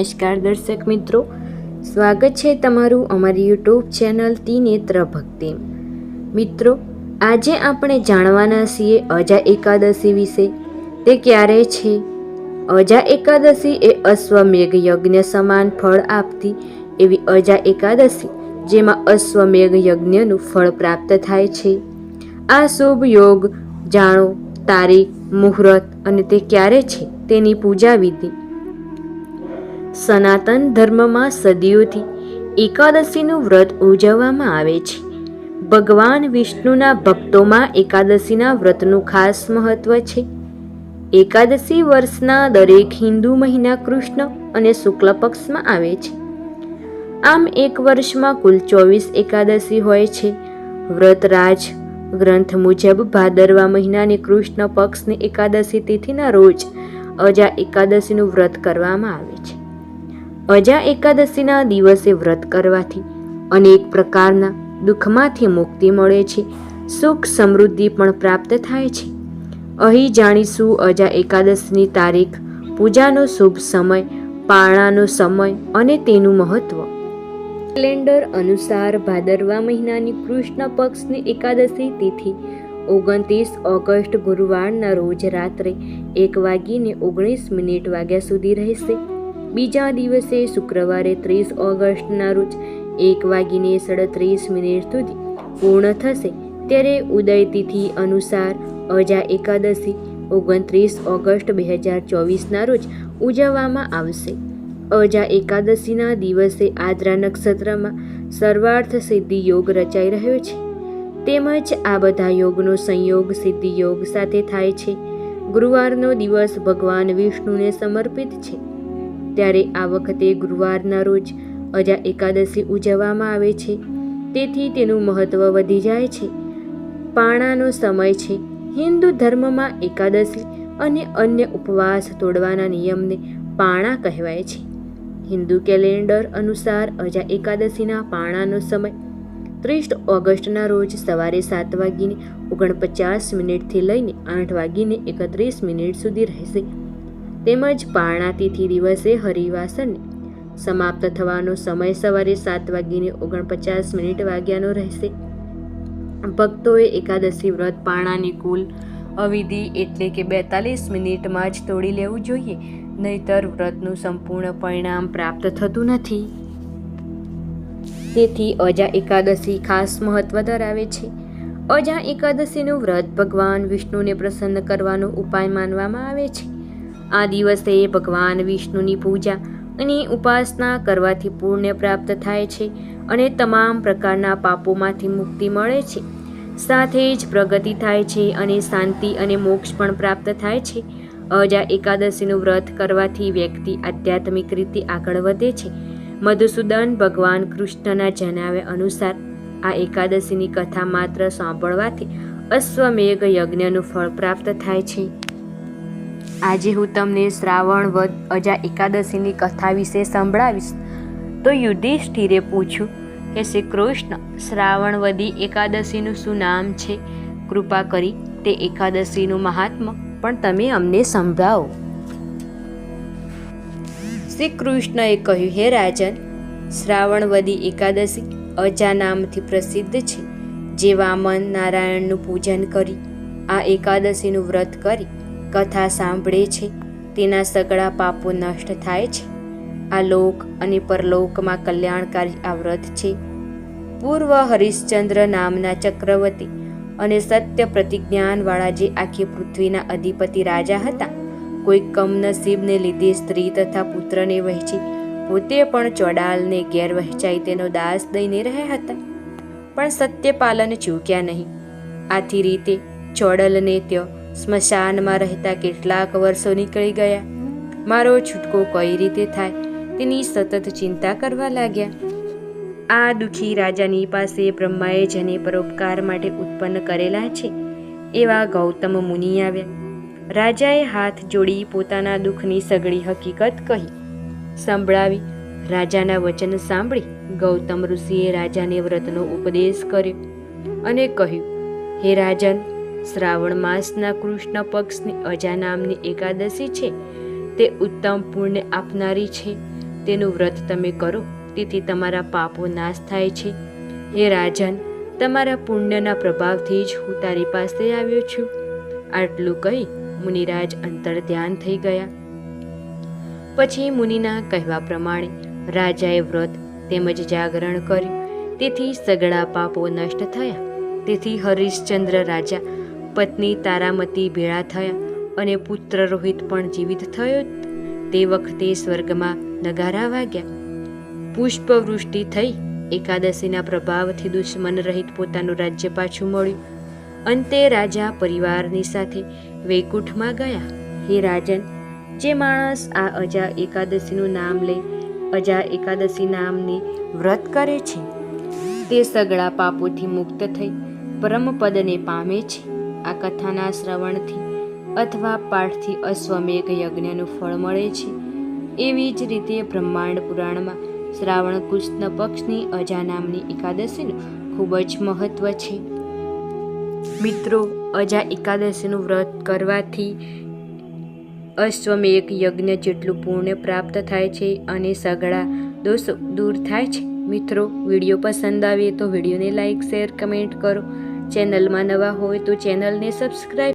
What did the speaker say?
નમસ્કાર દર્શક મિત્રો, સ્વાગત છે તમારું અમારી યુટ્યુબ ચેનલ નેત્ર ભક્તિ. મિત્રો, આજે આપણે જાણવાના છીએ અજા એકાદશી વિશે. તે ક્યારે છે? અજા એકાદશી એ અશ્વમેઘ યજ્ઞ સમાન ફળ આપતી એવી અજા એકાદશી, જેમાં અશ્વમેઘ યજ્ઞનું ફળ પ્રાપ્ત થાય છે. આ શુભ યોગ, જાણો, તારીખ, મુહૂર્ત અને તે ક્યારે છે તેની પૂજા વિધિ. સનાતન ધર્મમાં સદીઓથી એકાદશીનું વ્રત ઉજવવામાં આવે છે. ભગવાન વિષ્ણુના ભક્તોમાં એકાદશીના વ્રતનું ખાસ મહત્વ છે. એકાદશી વર્ષના દરેક હિન્દુ મહિના કૃષ્ણ અને શુક્લ પક્ષમાં આવે છે. આમ એક વર્ષમાં કુલ ચોવીસ એકાદશી હોય છે. વ્રતરાજ ગ્રંથ મુજબ ભાદરવા મહિનાની કૃષ્ણ પક્ષની એકાદશી તિથિના રોજ અજા એકાદશીનું વ્રત કરવામાં આવે છે. અજા એકાદશીના દિવસે વ્રત કરવાથી અનેક પ્રકારના દુઃખમાંથી મુક્તિ મળે છે, સુખ સમૃદ્ધિ પણ પ્રાપ્ત થાય છે. અહીં જાણીશું અજા એકાદશીની તારીખ, પૂજાનો શુભ સમય પાળાનો સમય અને તેનું મહત્વ. કેલેન્ડર અનુસાર ભાદરવા મહિનાની કૃષ્ણ પક્ષની એકાદશી તિથિ, ઓગણત્રીસ ઓગસ્ટ ગુરુવારના રોજ રાત્રે એક વાગીને ઓગણીસ મિનિટ વાગ્યા સુધી રહેશે. બીજા દિવસે શુક્રવારે ત્રીસ ઓગસ્ટના રોજ એક વાગીને સડત્રીસ મિનિટ સુધી પૂર્ણ થશે. ત્યારે ઉદય તિથિ અનુસાર અજા એકાદશી ઓગણત્રીસ ઓગસ્ટ બે હજાર ચોવીસના રોજ ઉજવવામાં આવશે. અજા એકાદશીના દિવસે આદ્રા નક્ષત્રમાં સર્વાર્થ સિદ્ધિ યોગ રચાઈ રહ્યો છે. તેમજ આ બધા યોગનો સંયોગ સિદ્ધિ યોગ સાથે થાય છે. ગુરુવારનો દિવસ ભગવાન વિષ્ણુને સમર્પિત છે. ત્યારે આ વખતે ગુરુવારના રોજ અજા એકાદશી ઉજવવામાં આવે છે. તેથી તેનું મહત્વ વધી જાય છે. પાણાનો સમય છે. હિન્દુ ધર્મમાં એકાદશી અને અન્ય ઉપવાસ તોડવાના નિયમને પાણા કહેવાય છે. હિન્દુ કેલેન્ડર અનુસાર અજા એકાદશીના પાણાનો સમય ત્રીસ ઓગસ્ટના રોજ સવારે સાત વાગીને ઓગણપચાસ મિનિટથી લઈને આઠ વાગીને એકત્રીસ મિનિટ સુધી રહેશે. તેમજ પારણાતિથિ દિવસે હરિવાસન સમાપ્ત થવાનો સમય સવારે સાત વાગીને ઓગણપચાસ મિનિટ વાગ્યાનો રહેશે. ભક્તોએ એકાદશી વ્રત પારણાની કુલ અવિધિ એટલે કે બેતાલીસ મિનિટમાં જ તોડી લેવું જોઈએ, નહીતર વ્રતનું સંપૂર્ણ પરિણામ પ્રાપ્ત થતું નથી. તેથી અજા એકાદશી ખાસ મહત્વ ધરાવે છે. અજા એકાદશીનું વ્રત ભગવાન વિષ્ણુને પ્રસન્ન કરવાનો ઉપાય માનવામાં આવે છે. આ દિવસે ભગવાન વિષ્ણુની પૂજા અને ઉપાસના કરવાથી પુણ્ય પ્રાપ્ત થાય છે અને તમામ પ્રકારના પાપોમાંથી મુક્તિ મળે છે. સાથે જ પ્રગતિ થાય છે અને શાંતિ અને મોક્ષ પણ પ્રાપ્ત થાય છે. અજા એકાદશીનું વ્રત કરવાથી વ્યક્તિ આધ્યાત્મિક રીતે આગળ વધે છે. મધુસૂદન ભગવાન કૃષ્ણના જણાવ્યા અનુસાર, આ એકાદશીની કથા માત્ર સાંભળવાથી અશ્વમેઘ યજ્ઞનું ફળ પ્રાપ્ત થાય છે. આજે હું તમને શ્રાવણ વદ અજા એકાદશીની કથા વિશે સંભળાવીશ. તો યુધિષ્ઠિરે પૂછ્યું કે શ્રી કૃષ્ણ શ્રાવણવદી એકાદશીનું શું નામ છે? કૃપા કરી તે એકાદશીનું મહાત્મ પણ તમે અમને સંભળાવો. શ્રી કૃષ્ણએ કહ્યું, હે રાજન શ્રાવણવદી એકાદશી અજા નામથી પ્રસિદ્ધ છે. જે વામન નારાયણનું પૂજન કરી, આ એકાદશીનું વ્રત કરી કથા સાંભળે છે. તેના સગળા પાપો નષ્ટ થાય છે. આ લોક અને પરલોકમાં કલ્યાણકારી આ વ્રત છે. પૂર્વ હરિશ્ચંદ્ર નામના ચક્રવર્તી અને સત્ય પ્રતિજ્ઞાનવાળા જે આખી પૃથ્વીના અધિપતિ રાજા હતા, કોઈ કમનસીબને લીધે સ્ત્રી તથા પુત્રને વહેંચી, પોતે પણ ચોડાલને ગેર વહેંચાઈ તેનો દાસ દઈને રહ્યા હતા. પણ સત્યપાલન ચૂક્યા નહીં. આથી રીતે ચોડલને ત્ય સ્મશાનમાં રહેતા કેટલાક વર્ષો નીકળી ગયા. મારો છૂટકો કઈ રીતે થાય તેની સતત ચિંતા કરવા લાગ્યા. આ દુઃખી રાજાની પાસે બ્રહ્માએ જેને પરોપકાર માટે ઉત્પન્ન કરેલા છે, એવા ગૌતમ મુનિ આવ્યા. રાજાએ હાથ જોડી પોતાના દુઃખની સઘળી હકીકત કહી. સંભળાવી રાજાના વચન સાંભળી ગૌતમ ઋષિએ રાજાને વ્રતનો ઉપદેશ કર્યો અને કહ્યું, હે રાજન શ્રાવણ માસના કૃષ્ણ પક્ષની અજા નામની એકાદશી છે. તે ઉત્તમ પુણ્ય આપનારી છે. તેનું વ્રત તમે કરો, તેથી તમારા પાપો નાશ થાય છે. હે રાજન, તમારા પુણ્યના પ્રભાવથી જ હું તારી પાસે આવ્યો છું. આટલું કહી મુનિરાજ અંતર ધ્યાન થઈ ગયા. પછી મુનિના કહેવા પ્રમાણે રાજાએ વ્રત તેમજ જાગરણ કર્યું. તેથી સગળા પાપો નષ્ટ થયા. તેથી હરિશ્ચંદ્ર રાજા પત્ની તારામતી ભેળા થયા અને પુત્ર રોહિત પણ જીવિત થયો તે વખતે સ્વર્ગમાં નગારા વાગ્યા. પુષ્પવૃષ્ટિ થઈ, એકાદશીના પ્રભાવથી દુશ્મન રહિત પોતાનું રાજ્ય પાછું મળ્યું. અંતે રાજા પરિવારની સાથે વૈકુંઠમાં ગયા. હે રાજન, જે માણસ આ અજા એકાદશીનું નામ લે, અજા એકાદશી નામની વ્રત કરે છે. તે સગળા પાપોથી મુક્ત થઈ પરમપદને પામે છે. આ કથાના શ્રવણથી અથવા પાઠથી અશ્વમેઘ યજ્ઞનું ફળ મળે છે. એવી જ રીતે બ્રહ્માંડ પુરાણમાં શ્રાવણ કૃષ્ણ પક્ષની અજા નામની એકાદશીનું ખૂબ જ મહત્વ છે. મિત્રો, અજા એકાદશીનું વ્રત કરવાથી અશ્વમેઘ યજ્ઞ જેટલું પુણ્ય પ્રાપ્ત થાય છે અને સઘળા દોષો દૂર થાય છે. મિત્રો, વીડિયો પસંદ આવે તો વિડીયોને લાઈક, શેર, કમેન્ટ કરો. ચેનલમાં નવા હોય તો ચેનલને સબસ્ક્રાઈબ